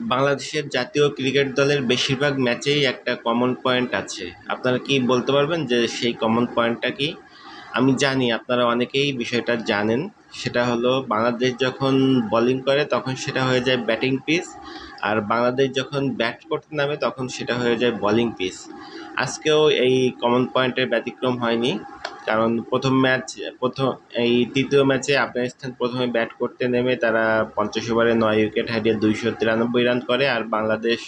বাংলাদেশের জাতীয় ক্রিকেট দলের বেশিরভাগ ম্যাচেই একটা কমন পয়েন্ট আছে। আপনারা কি বলতে পারবেন যে সেই কমন পয়েন্টটা কি? আমি জানি, আপনারা অনেকেই বিষয়টা জানেন। সেটা হলো, বাংলাদেশ যখন বলিং করে, তখন সেটা হয়ে যায় ব্যাটিং পিস আর বাংলাদেশ যখন ব্যাট করতে নামে, তখন সেটা হয়ে যায় বলিং পিচ আজকেও এই কমন পয়েন্টের ব্যতিক্রম হয়নি। কারণ প্রথম ম্যাচ প্রথম, এই তৃতীয় ম্যাচে আফগানিস্তান প্রথমে ব্যাট করতে নেমে তারা পঞ্চাশ ওভারে নয় উইকেট হারিয়ে দুইশো তিরানব্বই রান করে আর বাংলাদেশ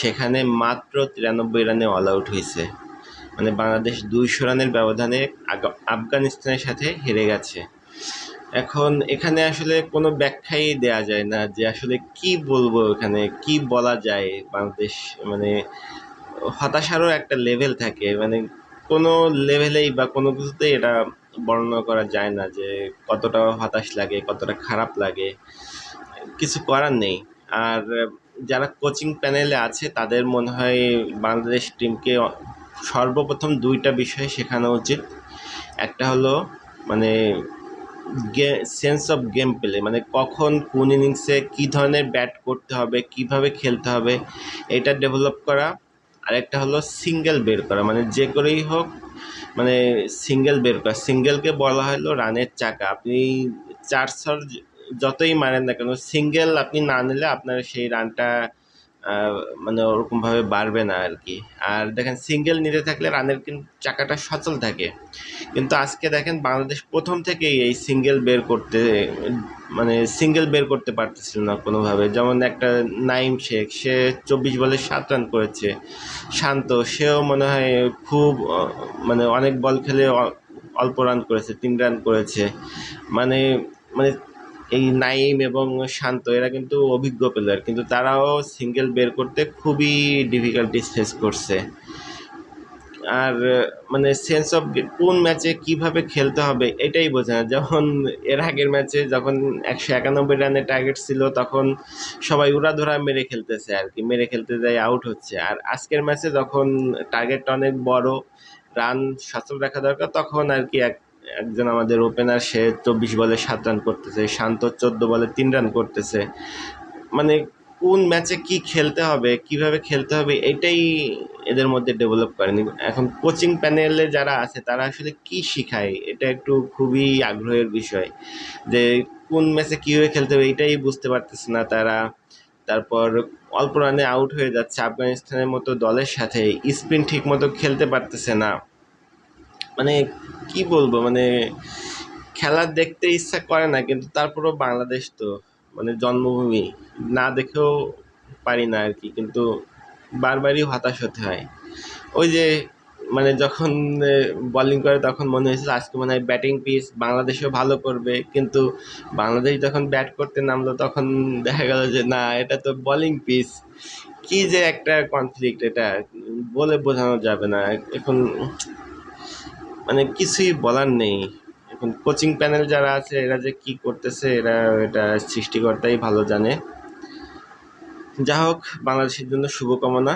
সেখানে মাত্র তিরানব্বই রানে অল আউট হয়েছে। মানে বাংলাদেশ দুইশো রানের ব্যবধানে আফগানিস্তানের সাথে হেরে গেছে। এখন এখানে আসলে কোনো ব্যাখ্যাই দেয়া যায় না যে আসলে কি বলব এখানে, কি বলা যায় বাংলাদেশ মানে হতাশারও একটা লেভেল থাকে। মানে কোনো লেভেলেই বা কোনো কিছুতেই এটা বর্ণনা করা যায় না যে কতটা হতাশ লাগে, কতটা খারাপ লাগে। কিছু করার নেই। আর যারা কোচিং প্যানেলে আছে, তাদের মনে হয় বাংলাদেশ টিমকে সর্বপ্রথম দুইটা বিষয় শেখানো উচিত। একটা হলো মানে গে সেন্স অফ গেম প্লে মানে কখন কোন ইনিংসে কী ধরনের ব্যাট করতে হবে, কীভাবে খেলতে হবে, এটা ডেভেলপ করা। আরেকটা হলো সিঙ্গেল বের করা মানে যে করেই হোক মানে সিঙ্গেল বের করা। সিঙ্গেলকে বলা হলো রানের চাকা। আপনি চার যতই মারেন না কেন, সিঙ্গেল আপনি না নিলে আপনার সেই রানটা মানে ওরকমভাবে বাড়বে না আর কি আর দেখেন সিঙ্গেল নিতে থাকলে রানের কিন্তু চাকাটা সচল থাকে। কিন্তু আজকে দেখেন, বাংলাদেশ প্রথম থেকেই এই সিঙ্গেল বের করতে মানে সিঙ্গেল বের করতে পারতেছিল না কোনোভাবে। যেমন একটা নাইম শেখ, সে চব্বিশ বলে সাত রান করেছে। শান্ত, সেও মনে হয় খুব মানে অনেক বল খেলে অল্প রান করেছে, তিন রান করেছে। মানে মানে এই নাইম এবং শান্ত, এরা কিন্তু অভিজ্ঞ প্লেয়ার কিন্তু তারাও সিঙ্গেল বের করতে খুবই ডিফিকাল্টিস ফেস করছে। আর মানে সেন্স অফ কোন ম্যাচে কীভাবে খেলতে হবে এটাই বোঝে না। যখন এর আগের ম্যাচে যখন একশো একানব্বই রানের টার্গেট ছিল, তখন সবাই উড়াধুরা মেরে খেলতেছে আর কি, মেরে খেলতে যায় আউট হচ্ছে। আর আজকের ম্যাচে যখন টার্গেটটা অনেক বড় রান সচল রাখা দরকার, তখন আর কি এক একজন আমাদের ওপেনার সে চব্বিশ বলে সাত রান করতেছে, শান্ত চোদ্দ বলে তিন রান করতেছে। মানে কোন ম্যাচে কি খেলতে হবে, কীভাবে খেলতে হবে, এটাই এদের মধ্যে ডেভেলপ করেনি। এখন কোচিং প্যানেলে যারা আছে, তারা আসলে কি শিখায়, এটা একটু খুবই আগ্রহের বিষয়। যে কোন ম্যাচে কীভাবে খেলতে হবে, এটাই বুঝতে পারতেছে না তারা। তারপর অল্প রানে আউট হয়ে যাচ্ছে, আফগানিস্তানের মতো দলের সাথে, স্পিন ঠিক মতো খেলতে পারতেছে না। মানে কি বলব মানে খেলা দেখতে ইচ্ছা করে না, কিন্তু তারপরেও বাংলাদেশ তো মানে জন্মভূমি। না দেখেও পারি না আর কি কিন্তু বারবারই হতাশ হতে হয়। ওই যে মানে যখন বোলিং করে তখন মনে হয়েছিল আজকে মনে হয় ব্যাটিং পিচ বাংলাদেশও ভালো করবে, কিন্তু বাংলাদেশ যখন ব্যাট করতে নামলো তখন দেখা গেল যে না, এটা তো বোলিং পিচ কি যে একটা কনফ্লিক্ট এটা, বলে বোঝানো যাবে না। এখন মানে কিছুই বলার নেই। এখন কোচিং প্যানেল যারা আছে, এরা যে কি করতেছে, এরা এটা সৃষ্টিকর্তাই ভালো জানে। যা হোক বাংলাদেশের জন্য শুভকামনা।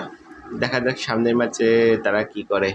দেখা যাক সামনের ম্যাচে তারা কি করে।